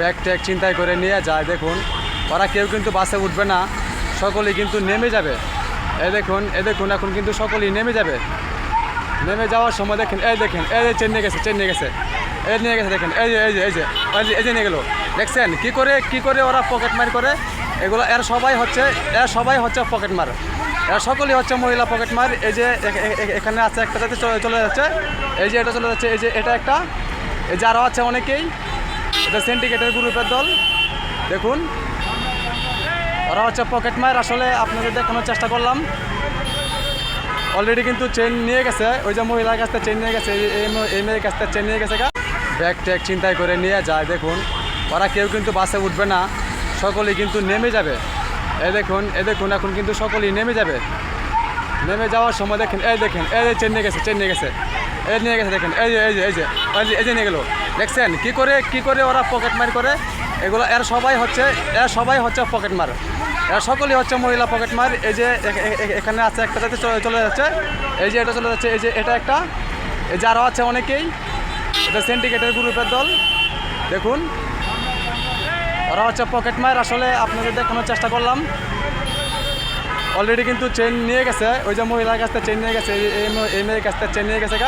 Bag tag চিন্তায় করে নিয়ে যায়, দেখুন। ওরা কেউ কিন্তু বাসে উঠবে না, সকলেই কিন্তু নেমে যাবে। এ দেখুন এ দেখুন, এখন কিন্তু সকলেই নেমে যাবে। নেমে যাওয়ার সময় দেখেন, এই দেখেন, এই যে চেন্নাই গেছে চেন্নাই গেছে। এই নিয়ে গেছে, দেখেন, এই যে এই যে এই যে এই যে এই যে নিয়ে গেলো। দেখছেন, কী করে কী করে ওরা পকেট মার করে? এগুলো, এর সবাই হচ্ছে, এর সবাই হচ্ছে পকেট মার। এরা সকলেই হচ্ছে মহিলা পকেট মার। এই যে এখানে আছে একটা যাতে চলে যাচ্ছে। এই যে, এটা চলে যাচ্ছে, এই যে, এটা একটা। এই যে আরও আছে অনেকেই। এটা সিন্ডিকেটের গ্রুপের দল। দেখুন ওরা হচ্ছে পকেট মায়ের আসলে আপনাদের দেখানোর চেষ্টা করলাম। অলরেডি কিন্তু চেন নিয়ে গেছে। ওই যে মহিলার কাছ থেকে চেন নিয়ে গেছে। এই- মেয়ের কাছ থেকে চেন নিয়ে গেছে গা। ব্যাগ ট্যাগ চিন্তায় করে নিয়ে যায়। দেখুন, ওরা কেউ কিন্তু বাসে উঠবে না। সকলেই কিন্তু নেমে যাবে। এ দেখুন এ দেখুন, এখন কিন্তু সকলেই নেমে যাবে। নেমে যাওয়ার সময় দেখেন, এই দেখেন, এই যে চেন নিয়ে গেছে, চেন নিয়ে গেছে। এই নিয়ে গেছে, দেখেন, এই যে এই যে এই যে, এই যে- এই যে নিয়ে গেলো। দেখছেন, কী করে কী করে ওরা পকেট মার করে? এগুলো, এর সবাই হচ্ছে, এর সবাই হচ্ছে পকেট মার। এরা সকলেই হচ্ছে মহিলা পকেট মার। এই যে এখানে আছে একটা যাতে চলে চলে যাচ্ছে। এই যে এটা চলে যাচ্ছে, এই যে এটা একটা। এই যে আরও আছে অনেকেই। এটা সিন্ডিকেটের গ্রুপের দল। দেখুন, ওরা হচ্ছে পকেট মার। আসলে আপনাদের দেখানোর চেষ্টা করলাম। অলরেডি কিন্তু চেন নিয়ে গেছে, ওই যে মহিলার কাছ থেকে চেন নিয়ে গেছে, এই- মেয়ের কাছ থেকে চেন নিয়ে গেছে গা।